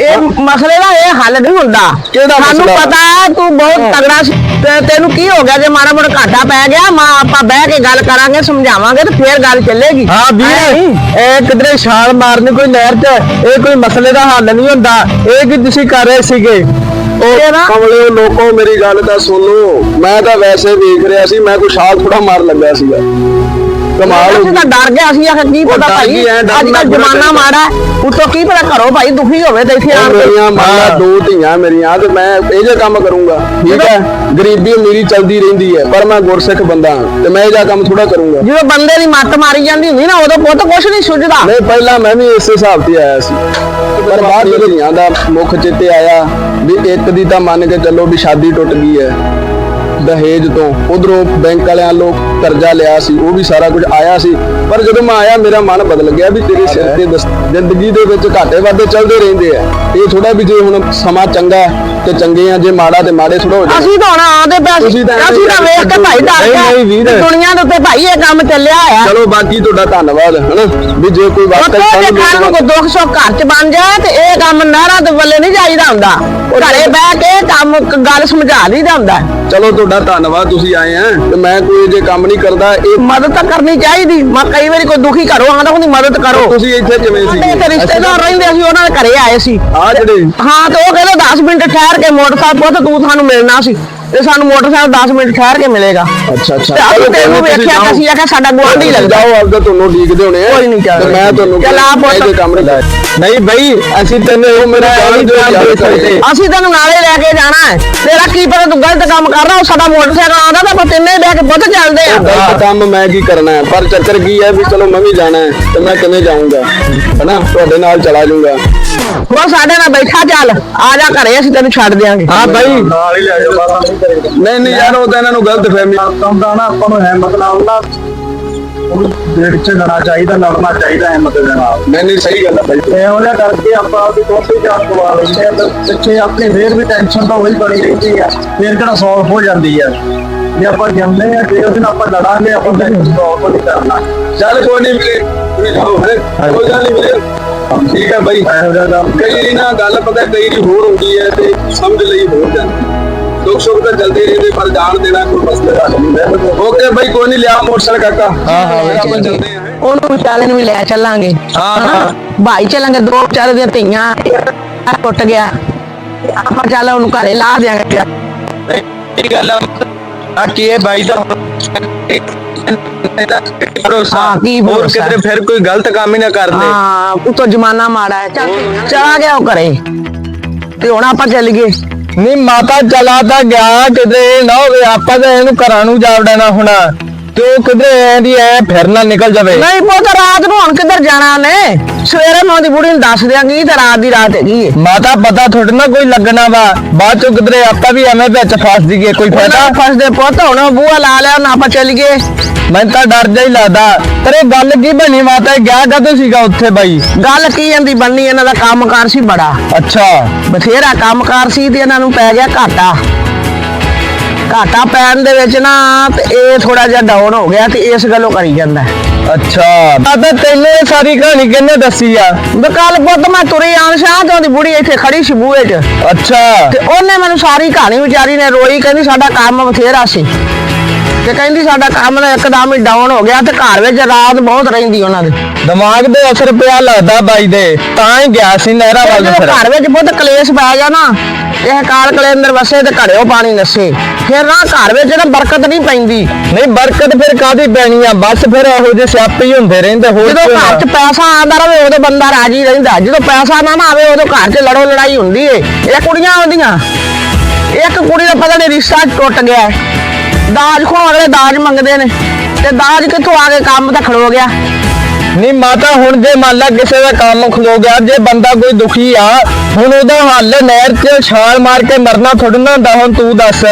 ਇਹ ਮਸਲੇ ਦਾ ਇਹ ਹੱਲ ਨਹੀਂ ਹੁੰਦਾ ਸਾਨੂੰ? ਪਤਾ ਤੂੰ ਬਹੁਤ ਤਗੜਾ ਤੈਨੂੰ ਕੀ ਹੋ ਗਿਆ ਜੇ ਮਾੜਾ ਮੋੜਾ ਘਾਟਾ ਪੈ ਗਿਆ ਮਾਂ ਆਪਾਂ ਬਹਿ ਕੇ ਗੱਲ ਕਰਾਂਗੇ ਸਮਝਾਵਾਂਗੇ ਤੇ ਫੇਰ ਗੱਲ ਚੱਲੇਗੀ। ਹਾਂ ਵੀਰ ਇਹ ਕਿਧਰੇ ਛਾਲ ਮਾਰਨੀ ਕੋਈ ਨਹਿਰ 'ਚ ਇਹ ਕੋਈ ਮਸਲੇ ਦਾ ਹੱਲ ਨਹੀਂ ਹੁੰਦਾ। ਇਹ ਕੀ ਤੁਸੀਂ ਕਰ ਰਹੇ ਸੀਗੇ? ਕਮਲਿਓ ਲੋਕੋ ਮੇਰੀ ਗੱਲ ਤਾਂ ਸੁਣ। ਮੈਂ ਤਾਂ ਵੈਸੇ ਵੇਖ ਰਿਹਾ ਸੀ ਮੈਂ ਕੋਈ ਛਾਲ ਥੋੜਾ ਮਾਰ ਲੱਗਾ ਸੀਗਾ। ਕਮਾਲ ਹੋ ਅਸੀਂ ਤਾਂ ਗਈ ਡਰ ਗਿਆ ਸੀ ਆਖ ਕੀ ਪਤਾ ਡਰ ਭਾਈ ਗਈ ਐ, ਡਰ ਅੱਜ ਕੱਲ ਜ਼ਮਾਨਾ ਚਾਹੀਦਾ। ਮਾੜਾ ਹੈ। ਉੱਤੋਂ ਕੀ ਪਤਾ ਘਰੋਂ ਭਾਈ ਦੁਖੀ ਹੋਵੇ ਤੇ ਇੱਥੇ ਆਣ ਕੇ ਮੇਰੀਆਂ ਮਾਂ ਦੋ ਧੀਆਂ ਮੇਰੀਆਂ ਤੇ ਮੈਂ ਇਹ ਜੇ ਕੰਮ ਕਰੂੰਗਾ। ਠੀਕ ਹੈ? ਗਰੀਬੀ ਮੇਰੀ ਚਲਦੀ ਰਹਿੰਦੀ ਹੈ ਪਰ ਮੈਂ ਗੁਰਸਿੱਖ ਬੰਦਾ ਹਾਂ ਤੇ ਮੈਂ ਇਹ ਜਿਹਾ ਕੰਮ ਥੋੜਾ ਕਰੂੰਗਾ। ਜਦੋਂ ਬੰਦੇ ਦੀ ਮੱਤ ਮਾਰੀ ਜਾਂਦੀ ਹੁੰਦੀ ਨਾ ਉਦੋਂ ਪੁੱਤ ਕੁਛ ਨਹੀਂ ਸੁਝਦਾ। ਨਹੀਂ ਪਹਿਲਾਂ ਮੈਂ ਵੀ ਇਸੇ ਹਿਸਾਬ ਤੇ ਆਇਆ ਸੀ। ਪਰ ਬਾਅਦ ਵਿੱਚ ਧੀਆਂ ਦਾ ਮੁੱਖ ਚਿੱਤੇ ਆਇਆ ਵੀ ਇੱਕ ਦੀ ਤਾਂ ਮੰਨ ਕੇ ਚੱਲੋ ਵੀ ਸ਼ਾਦੀ ਟੁੱਟ ਗਈ ਹੈ ਦਹੇਜ ਤੋਂ ਉਧਰੋਂ ਬੈਂਕ ਵਾਲਿਆਂ ਲੋ ਕਰਜ਼ਾ ਲਿਆ ਸੀ, ਉਹ ਵੀ ਸਾਰਾ ਕੁਝ ਆਇਆ ਸੀ। ਪਰ ਜਦੋਂ ਮੈਂ ਆਇਆ, ਮੇਰਾ ਮਨ ਬਦਲ ਗਿਆ ਵੀ ਤੇਰੇ ਸਿਰ ਤੇ ਦਸ- ਜ਼ਿੰਦਗੀ ਦੇ ਵਿੱਚ ਘਾਟੇ ਵਾਧੇ ਚੱਲਦੇ ਰਹਿੰਦੇ ਆ। ਇਹ ਥੋੜਾ ਵੀ ਜੇ ਹੁਣ ਸਮਾਂ ਚੰਗਾ ਹੈ ਤੇ ਚੰਗੇ ਆ ਜੇ ਮਾੜਾ ਤੇ ਮਾੜੇ ਥੋੜਾ ਹੋ ਜਾਣਾ। ਅਸੀਂ ਤਾਂ ਹੁਣ ਆਉਂਦੇ ਪਏ ਤੁਸੀਂ ਸੀ ਤਾਂ ਐਵੇਂ ਅਸੀਂ ਤਾਂ ਵੇਖ ਕੇ ਭਾਈ ਡਰ ਨਹੀਂ, ਗਏ ਨਹੀਂ ਵੀਰ। ਤੇ ਦੁਨੀਆ ਦੇ ਉੱਤੇ ਭਾਈ ਇਹ ਕੰਮ ਚੱਲਿਆ ਆ ਚਲੋ ਬਾਕੀ ਤੁਹਾਡਾ ਧੰਨਵਾਦ ਹਨਾ? ਵੀ ਜੇ ਕੋਈ ਵਾਕਈ ਜੇ ਸਾਨੂੰ ਕੱਲ ਨੂੰ ਕੋਈ ਦੁੱਖ ਸੁੱਖ ਘਰ ਚ ਬਣ ਜਾਏ ਤੇ ਇਹ ਕੰਮ ਨਹਿਰਾਂ ਦੇ ਵੱਲੇ ਨਹੀਂ ਜਾਈਦਾ ਹੁੰਦਾ। ਘਰੇ ਬਹਿ ਕੇ ਕੰਮ ਕ- ਗੱਲ ਸਮਝਾ ਲਈਦਾ ਹੁੰਦਾ। ਚਲੋ ਤੁਹਾਡਾ ਧੰਨਵਾਦ ਤੁਸੀਂ ਆਏ ਆ ਤੇ ਮੈਂ ਕੋਈ ਜੇ ਕੰਮ ਨਹੀਂ ਕਰਦਾ ਇਹ ਮਦਦ ਤਾਂ ਕਰਨੀ ਚਾਹੀਦੀ। ਮੈਂ ਕਈ ਵਾਰੀ ਕੋਈ ਦੁਖੀ ਘਰੋਂ ਆਉਂਦਾ ਉਹਦੀ ਮਦਦ ਕਰੋ। ਤੁਸੀਂ ਇੱਥੇ ਕਿਵੇਂ ਸੀ? ਸਾਡੇ ਇੱਥੇ ਰਿਸ਼ਤੇਦਾਰ ਰਹਿੰਦੇ ਸੀ ਉਹਨਾਂ ਦੇ ਘਰੇ ਆਏ ਸੀ। ਆ ਜਿਹੜੇ ਹਾਂ ਤੇ ਉਹ ਕਹਿੰਦੇ 10 ਮਿੰਟ ਠਹਿਰ ਕੇ ਮੋਟਰਸਾਈਕਲ ਪੁੱਤ ਤੂੰ ਸਾਨੂੰ ਮਿਲਣਾ ਸੀ। ਤੇ ਸਾਨੂੰ ਮੋਟਰਸਾਈਕਲ 10 ਮਿੰਟ ਠਹਿਰ ਕੇ ਮਿਲੇਗਾ। ਅੱਛਾ ਅੱਛਾ। ਤੇ ਅਸੀਂ ਤੈਨੂੰ ਵੇਖਿਆ ਤਾਂ ਅਸੀਂ ਆਖਿਆ ਸਾਡਾ ਗੁਆਂਢੀ ਲੱਗਦਾ। ਜਾਓ ਆਪਦਾ ਤੁਹਾਨੂੰ ਡੀਕਦੇ ਹੋਣੇ ਆ। ਕੋਈ ਨਹੀਂ ਚੱਲ। ਤੇ ਮੈਂ ਤੁਹਾਨੂੰ ਚੱਲ ਆ ਪੁੱਤ। ਇਹ ਜੇ ਕੰਮ ਨਹੀਂ ਨਹੀਂ ਬਈ ਅਸੀਂ ਤੈਨੂੰ ਇਹ ਮੇਰਾ ਯਾਰ ਦੇ ਸਕਦੇ ਅਸੀਂ ਤੈਨੂੰ ਨਾਲੇ ਲੈ ਕੇ ਜਾਣਾ ਹੈ। ਤੇਰਾ ਕੀ ਪਤਾ ਤੂੰ ਗਲਤ ਕੰਮ ਕਰ ਰਹਾ ਉਹ ਸਾਡਾ ਮੋਟਰਸਾਈਕਲ ਆਉਂਦਾ ਤਾਂ ਆਪਾਂ ਤਿੰਨੇ ਬਹਿ ਕੇ ਪੁੱਤ ਚੱਲਦੇ ਆ। ਗਲਤ ਕੰਮ ਮੈਂ ਕੀ ਕਰਨਾ ਹੈ? ਪਰ ਚੱਕਰ ਕੀ ਹੈ ਵੀ ਚਲੋ ਮੈਂ ਵੀ ਜਾਣਾ ਹੈ ਤੇ ਮੈਂ ਕਿਵੇਂ ਜਾਊਂਗਾ? ਹਨਾ? ਤੁਹਾਡੇ ਨਾਲ ਚਲਾ ਜਾਊਂਗਾ। ਉਹ ਸਾਡੇ ਨਾਲ ਬੈਠਾ ਚੱਲ। ਆ ਜਾ ਘਰੇ ਅਸੀਂ ਤੈਨੂੰ ਛੱਡ ਦਿਆਂਗੇ। ਹਾਂ ਬਈ। ਨਾਲ ਹੀ ਲੈ ਜਾਓ ਨਹੀਂ ਨਹੀਂ ਯਾਰ ਉਹ ਤਾਂ ਇਹਨਾਂ ਨੂੰ ਗਲਤ ਫਹਿਮੀ ਨਾ ਆਪਾਂ ਨੂੰ ਹਿੰਮਤ ਨਾਲ ਨਾ ਦੇਖ ਚ ਲੜਨਾ ਚਾਹੀਦਾ ਲੜਨਾ ਚਾਹੀਦਾ ਹਿੰਮਤ ਦੇ ਨਾਲ। ਨਹੀਂ ਨਹੀਂ ਸਹੀ ਗੱਲ ਹੈ ਬਾਈ ਤੇ ਉਹਨੇ ਕਰਕੇ ਆਪਾਂ ਆਪਦੀ ਕੋਸ਼ਿਸ਼ ਜਾਨ ਪਵਾ ਲੈਂਦੇ ਆ ਤੇ ਪਿੱਛੇ ਆਪਣੀ ਫੇਰ ਵੀ ਟੈਨਸ਼ਨ ਤਾਂ ਉਹੀ ਬਣੀ ਰਹਿੰਦੀ ਆ। ਫੇਰ ਕਿਹੜਾ ਸੋਲਵ ਹੋ ਜਾਂਦੀ ਆ। ਜੇ ਆਪਾਂ ਜੰਮਦੇ ਆ ਜੇ ਉਹਦੇ ਨਾਲ ਆਪਾਂ ਲੜਾਂਗੇ ਆਪਾਂ ਟੈਨਸ਼ਨ ਸੋਲਵ ਨਹੀਂ ਕਰਨਾ। ਚੱਲ ਕੋਈ ਨਹੀਂ ਵੀਰੇ ਤੁਸੀਂ ਜਾਓ ਹੈ ਕੋਈ ਗੱਲ ਨਹੀਂ ਵੀਰੇ। ਠੀਕ ਹੈ ਬਾਈ। ਕਈ ਨਾ ਗੱਲ ਪਤਾ ਕਈ ਹੋਰ ਹੁੰਦੀ ਹੈ ਤੇ ਸਮਝ ਲਈ ਹੋਰ ਜਾਂਦੀ ਦੁੱਖ ਸੁੱਖ ਤਾਂ ਚੱਲਦੇ ਰਹਿੰਦੇ ਪਰ ਜਾਣ ਦੇਣਾ ਕੋਈ ਮਸਲਾ ਨਹੀਂ। ਹੈ ਓਕੇ ਬਾਈ ਕੋਈ ਨਹੀਂ ਲਿਆ ਮੋਟਰਸਾਈਕਲ ਕਾਕਾ। ਹਾਂ ਹਾਂ ਆਪਾਂ ਚੱਲਦੇ ਹਾਂ। ਹੈਂ। ਉਹਨੂੰ ਵਿਚਾਲੇ ਨੂੰ ਵੀ ਲੈ ਚੱਲਾਂਗੇ। ਹਾਂ, ਹਾਂ। ਭਾਈ ਚੱਲਾਂਗੇ ਦੋ ਵਿਚਾਰੇ ਦੀਆਂ ਧੀਆਂ ਆਹ ਟੁੱਟ ਗਿਆ। ਆਪਾਂ ਚੱਲ ਉਹਨੂੰ ਘਰੇ ਲਾ ਦਿਆਂਗੇ ਇਹ ਗੱਲ ਆ। ਕੀ ਇਹ ਬਾਈ ਦਾ? ਭਰੋਸਾ। ਹਾਂ, ਕੀ ਹੋਰ ਭਰੋਸਾ? ਕਿਤੇ ਫਿਰ ਕੋਈ ਗਲਤ ਕੰਮ ਹੀ ਨਾ ਕਰਦੇ ਹਾਂ ਉਤੋਂ ਜ਼ਮਾਨਾ ਮਾੜਾ ਹੈ। ਚੱਲ ਚਲਾ ਗਿਆ ਉਹ ਘਰੇ। ਤੇ ਹੁਣ ਆਪਾਂ ਚੱਲ ਗਏ। ਨਹੀਂ ਮਾਤਾ ਚਲਾ ਤਾਂ ਗਿਆ ਕਿਤੇ ਨਾ ਹੋਵੇ, ਆਪਾਂ ਤਾਂ ਇਹਨੂੰ ਘਰਾਂ ਨੂੰ ਜਾ ਹੋਣਾ। ਤੇ ਉਹ ਕਿਧਰੇ ਐ ਦੀ ਐ ਫਿਰ ਨਾ ਨਿਕਲ ਜਾਵੇ। ਨਹੀਂ ਪੁੱਤ ਰਾਤ ਨੂੰ ਹੁਣ ਕਿੱਧਰ ਜਾਣਾ ਨੇ ਸਵੇਰੇ ਮੈਂ ਉਹਦੀ ਬੁੜੀ ਨੂੰ ਦੱਸ ਦਿਆਂਗੀ ਤੇ ਰਾਤ ਦੀ ਰਾਤ ਹੈਗੀ ਏ। ਮਾਤਾ ਪਤਾ ਥੋੜਾ ਨਾ ਕੋਈ ਲੱਗਣਾ ਵਾ? ਬਾਅਦ ਚੋਂ ਕਿਧਰੇ ਆਪਾਂ ਵੀ ਐਵੇਂ ਵਿੱਚ ਫਸ ਜੀਏ ਕੋਈ ਫਾਇਦਾ? ਫਸਦੇ ਪੁੱਤ ਹੁਣ ਬੂਆ ਲਾ ਲਿਆ ਹੁਣ ਆਪਾਂ ਚੱਲ ਗਏ। ਮੈਨੂੰ ਤਾਂ ਡਰ ਜਿਹਾ ਹੀ ਲੱਗਦਾ। ਪਰ ਇਹ ਗੱਲ ਕੀ ਬਣੀ ਮਾਤਾ ਇਹ ਗਿਆ ਕਦੋਂ ਸੀਗਾ ਉੱਥੇ ਬਾਈ? ਗੱਲ ਕੀ ਜਾਂਦੀ ਬੰਨੀ ਇਹਨਾਂ ਦਾ ਕੰਮਕਾਰ ਸੀ ਬੜਾ। ਅੱਛਾ। ਬਥੇਰਾ ਕੰਮਕਾਰ ਸੀ ਤੇ ਇਹਨਾਂ ਨੂੰ ਪੈ ਗਿਆ ਘਾਟਾ। ਘਾਟਾ ਪੈਣ ਦੇ ਵਿੱਚ ਨਾ ਤੇ ਇਹ ਥੋੜਾ ਜਿਹਾ ਡਾਊਨ ਹੋ ਗਿਆ ਤੇ ਇਸ ਗੱਲੋਂ ਕਰੀ ਜਾਂਦਾ। ਅੱਛਾ। ਤਾਂ ਤੈਨੂੰ ਇਹ ਸਾਰੀ ਕਹਾਣੀ ਕਿਹਨੇ ਦੱਸੀ ਆ? ਬਕਾਲ ਪੁੱਤ ਮੈਂ ਤੁਰੀ ਆਣ ਸ਼ਾਹ ਤੋਂ ਦੀ ਬੁੜੀ ਇੱਥੇ ਖੜੀ ਸੀ ਬੂਹੇ 'ਚ। ਅੱਛਾ। ਤੇ ਉਹਨੇ ਮੈਨੂੰ ਸਾਰੀ ਕਹਾਣੀ ਵਿਚਾਰੀ ਨੇ ਰੋਈ ਕਹਿੰਦੀ ਸਾਡਾ ਕੰਮ ਬਥੇਰਾ ਸੀ। ਤੇ ਕਹਿੰਦੀ ਸਾਡਾ ਕੰਮ ਨਾ ਇੱਕਦਮ ਹੀ ਡਾਊਨ ਹੋ ਗਿਆ ਤੇ ਘਰ ਵਿੱਚ ਰਾਤ ਬਹੁਤ ਰਹਿੰਦੀ ਉਹਨਾਂ ਦੇ। ਦਿਮਾਗ ਦੇ ਅਸਰ ਪਿਆ ਲੱਗਦਾ ਬਾਈ ਦੇ ਤਾਂ ਹੀ ਗਿਆ ਸੀ ਨਹਿਰਾ ਵੱਲ ਫਿਰ। ਘਰ ਵਿੱਚ ਬਹੁਤ ਕਲੇਸ਼ ਪੈ ਗਿਆ ਨਾ ਇਹ ਕਾਲ ਕਲੇਂਦਰ ਵਸੇ ਤੇ ਘੜਿਓ ਪਾਣੀ ਨਸੇ। ਫਿਰ ਨਾ ਘਰ ਵਿੱਚ ਨਾ ਬਰਕਤ ਨਹੀਂ ਪੈਂਦੀ। ਨਹੀਂ ਬਰਕਤ ਫਿਰ ਕਾਦੀ ਪੈਣੀ ਆ? ਬਸ ਫਿਰ ਇਹੋ ਜਿਹੇ ਸਿਆਪੇ ਹੀ ਹੁੰਦੇ ਰਹਿੰਦੇ ਹੋਰ ਜਦੋਂ? ਘਰ 'ਚ ਪੈਸਾ ਆਉਂਦਾ ਰਵੇ ਉਦੋਂ ਬੰਦਾ ਰਾਜੀ ਰਹਿੰਦਾ। ਜਦੋਂ ਪੈਸਾ ਨਾ ਨਾ ਆਵੇ ਉਦੋਂ ਘਰ 'ਚ ਲੜੋ ਲੜਾਈ ਹੁੰਦੀ ਏ। ਇਹ ਕੁੜੀਆਂ ਆਉਂਦੀਆਂ। ਇੱਕ ਕੁੜੀ ਦਾ ਪਤਾ ਨਹੀਂ ਰਿਸ਼ਤਾ ਟੁੱਟ ਗਿਆ। ਦਾਜ ਖੋਣ ਅਗਲੇ ਦਾਜ ਮੰਗਦੇ ਨੇ। ਤੇ ਦਾਜ ਕਿੱਥੋਂ ਆ ਕੇ ਕੰਮ ਤਾਂ ਖੜੋ ਗਿਆ? ਨਹੀਂ ਮਾਤਾ, ਹੁਣ ਜੇ ਮੰਨ ਲਾ ਕਿਸੇ ਦਾ ਕੰਮ ਖਲੋ ਗਿਆ, ਜੇ ਬੰਦਾ ਕੋਈ ਦੁਖੀ ਆ, ਹੁਣ ਉਹਦਾ ਹੱਲ ਨਹਿਰ 'ਚ ਛਾਲ ਮਾਰ ਕੇ ਮਰਨਾ ਥੋੜਾ ਨਾ ਹੁੰਦਾ, ਹੁਣ ਤੂੰ ਦੱਸ।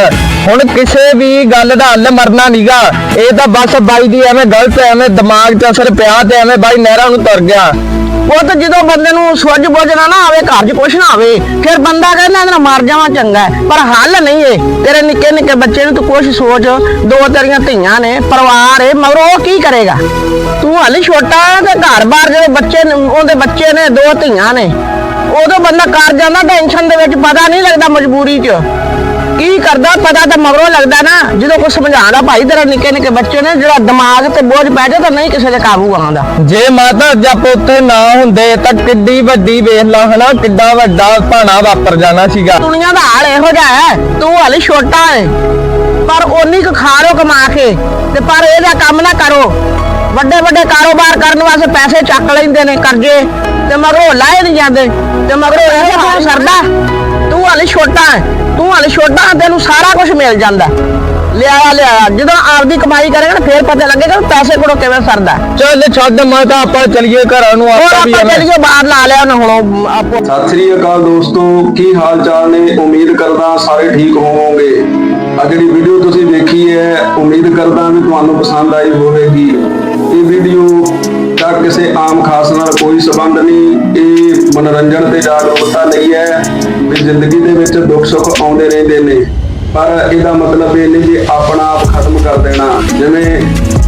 ਹੁਣ ਕਿਸੇ ਵੀ ਗੱਲ ਦਾ ਹੱਲ ਮਰਨਾ ਨੀਗਾ ਇਹ ਤਾਂ ਬਸ ਬਾਈ ਦੀ ਐਵੇਂ ਗਲਤ ਐਵੇਂ ਦਿਮਾਗ 'ਚ ਅਸਰ ਪਿਆ ਤੇ ਐਵੇਂ ਬਾਈ ਨਹਿਰਾਂ ਨੂੰ ਤੁਰ ਗਿਆ। ਉਹ ਤਾਂ ਜਦੋਂ ਬੰਦੇ ਨੂੰ ਸੁੱਝ ਬੁੱਝ ਨਾ ਨਾ ਆਵੇ, ਘਰ 'ਚ ਕੁਛ ਨਾ ਆਵੇ, ਫਿਰ ਬੰਦਾ ਕਹਿੰਦਾ, ਇਹਦਾ ਮਰ ਜਾਵਾਂ ਚੰਗਾ ਹੈ। ਪਰ ਹੱਲ ਨਹੀਂ ਏ ਤੇਰੇ ਨਿੱਕੇ ਨਿੱਕੇ ਬੱਚੇ ਨੂੰ ਤੂੰ ਕੁਛ ਸੋਚ, ਦੋ ਤੇਰੀਆਂ ਧੀਆਂ ਨੇ, ਪਰਿਵਾਰ ਏ, ਮਗਰ ਉਹ ਕੀ ਕਰੇਗਾ? ਤੂੰ ਹਾਲੇ ਛੋਟਾ ਹੈ ਤੇ ਘਰ-ਬਾਰ ਜਿਹੜੇ ਬੱਚੇ ਨੇ, ਉਹਦੇ ਬੱਚੇ ਨੇ, ਦੋ ਧੀਆਂ ਨੇ। ਉਦੋਂ ਬੰਦਾ ਕਰ ਜਾਂਦਾ, ਟੈਨਸ਼ਨ ਦੇ ਵਿੱਚ ਪਤਾ ਨਹੀਂ ਲੱਗਦਾ ਮਜਬੂਰੀ 'ਚ। ਕੀ ਕਰਦਾ? ਪਤਾ ਤਾਂ ਮਗਰੋਂ ਲੱਗਦਾ ਨਾ ਜਦੋਂ ਕੋਈ ਸਮਝਾਉਂਦਾ ਭਾਈ ਤੇਰਾ ਨਿੱਕੇ ਨਿੱਕੇ ਬੱਚੇ ਨੇ ਜਿਹੜਾ ਦਿਮਾਗ ਤੇ ਬੋਝ ਪੈ ਜਾ ਤਾਂ ਨਹੀਂ ਕਿਸੇ ਦੇ ਕਾਬੂ ਆਉਂਦਾ। ਜੇ ਮਾਤਾ ਜਪ ਉੱਥੇ ਨਾ ਹੁੰਦੇ ਤਾਂ ਕਿੱਡੀ ਵੱਡੀ ਵੇਖ ਲਾ ਹਨਾ ਕਿੱਡਾ ਵੱਡਾ ਭਾਣਾ ਵਾਪਰ ਜਾਣਾ ਸੀਗਾ। ਦੁਨੀਆ ਦਾ ਹਾਲ ਇਹੋ ਜਿਹਾ ਹੈ ਤੂੰ ਹਾਲੇ ਛੋਟਾ ਹੈ ਪਰ ਓਨੀ ਕੁ ਖਾ ਲੋ ਕਮਾ ਕੇ ਤੇ ਪਰ ਇਹਦਾ ਕੰਮ ਨਾ ਕਰੋ। ਵੱਡੇ ਵੱਡੇ ਕਾਰੋਬਾਰ ਕਰਨ ਵਾਸਤੇ ਪੈਸੇ ਚੱਕ ਲੈਂਦੇ ਨੇ ਕਰਜ਼ੇ ਤੇ ਮਗਰੋਂ ਲਾਏ ਨਹੀਂ ਜਾਂਦੇ ਤੇ ਮਗਰੋਂ ਇਹ ਹਾਲ ਸਰਦਾ। ਤੂੰ ਹਾਲੇ ਛੋਟਾ ਹੈ ਤੂੰ ਹਾਲੇ ਛੋਟਾ ਹੈ, ਤੈਨੂੰ ਸਾਰਾ ਕੁਝ ਮਿਲ ਜਾਂਦਾ। ਲਿਆ ਲਿਆ ਜਦੋਂ ਆਪਦੀ ਕਮਾਈ ਕਰੇਗਾ ਨਾ ਫੇਰ ਪਤਾ ਲੱਗੇਗਾ ਪੈਸੇ ਕੋਲੋਂ ਕਿਵੇਂ ਸਰਦਾ ਚੱਲ ਛੱਡ ਮਾਤਾ ਆਪਾਂ ਚਲੀਏ ਘਰਾਂ ਨੂੰ ਆਪਾਂ ਵੀ ਆਪਾਂ ਚੱਲੀਏ ਬਾਹਰ ਲਾ ਲਿਆ ਉਹਨੇ ਹੁਣ ਆਪੋ ਸਤਿ ਸ੍ਰੀ ਅਕਾਲ ਦੋਸਤੋ ਕੀ ਹਾਲ ਚਾਲ ਨੇ? ਉਮੀਦ ਕਰਦਾ ਸਾਰੇ ਠੀਕ ਹੋਵੋਗੇ। ਆ ਜਿਹੜੀ ਵੀਡੀਓ ਤੁਸੀਂ ਦੇਖੀ ਹੈ ਉਮੀਦ ਕਰਦਾ ਵੀ ਤੁਹਾਨੂੰ ਪਸੰਦ ਆਈ ਹੋਵੇਗੀ। ਵੀਡੀਓ ਦਾ ਕਿਸੇ ਆਮ ਖਾਸ ਨਾਲ ਕੋਈ ਸਬੰਧ ਨਹੀਂ। ਇਹ ਮਨੋਰੰਜਨ ਤੇ ਜਾਗਰੂਕਤਾ ਲਈ ਹੈ। ਵੀ ਜ਼ਿੰਦਗੀ ਦੇ ਵਿੱਚ ਦੁੱਖ ਸੁੱਖ ਆਉਂਦੇ ਰਹਿੰਦੇ ਨੇ। ਪਰ ਇਹਦਾ ਮਤਲਬ ਇਹ ਨਹੀਂ ਕਿ ਆਪਣਾ ਆਪ ਖਤਮ ਕਰ ਦੇਣਾ। ਜਿਵੇਂ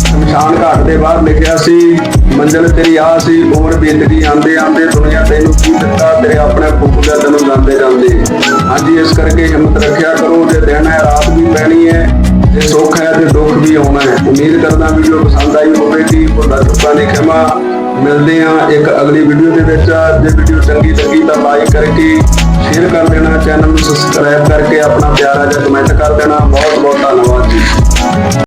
ਸ਼ਮਸ਼ਾਨ ਘਾਟ ਦੇ ਬਾਹਰ ਲਿਖਿਆ ਸੀ, ਮੰਜ਼ਿਲ ਤੇਰੀ ਆ ਸੀ, ਉਮਰ ਬੀਤ ਗਈ, ਆਂਦੇ ਆਂਦੇ ਦੁਨੀਆ ਤੈਨੂੰ ਕੀ ਦਿੱਤਾ, ਤੇਰੇ ਆਪਣੇ ਫੁੱਫੂਦਾ ਤੈਨੂੰ ਜਾਂਦੇ ਜਾਂਦੇ। ਹਾਂਜੀ, ਇਸ ਕਰਕੇ ਹਿੰਮਤ ਰੱਖਿਆ ਕਰੋ, ਤੇ ਦਿਨ ਹੈ, ਰਾਤ ਵੀ ਪੈਣੀ ਹੈ। ਸੁੱਖ ਹੈ ਤੇ ਦੁੱਖ ਵੀ ਆਉਣਾ ਹੈ। ਉਮੀਦ ਕਰਦਾ ਵੀਡੀਓ ਪਸੰਦ ਆਈ ਹੋਵੇਗੀ ਤੁਹਾਡਾ ਚੁੱਕਾਂ ਦੀ ਖਿਮਾ। ਮਿਲਦੇ ਹਾਂ ਇੱਕ ਅਗਲੀ ਵੀਡੀਓ ਦੇ ਵਿੱਚ। ਜੇ ਵੀਡੀਓ ਚੰਗੀ ਲੱਗੀ ਤਾਂ ਲਾਈਕ ਕਰਕੇ ਸ਼ੇਅਰ ਕਰ ਦੇਣਾ ਚੈਨਲ ਨੂੰ ਸਬਸਕ੍ਰਾਈਬ ਕਰਕੇ ਆਪਣਾ ਪਿਆਰਾ ਜਿਹਾ ਕਮੈਂਟ ਕਰ ਦੇਣਾ। ਬਹੁਤ ਬਹੁਤ ਧੰਨਵਾਦ ਜੀ।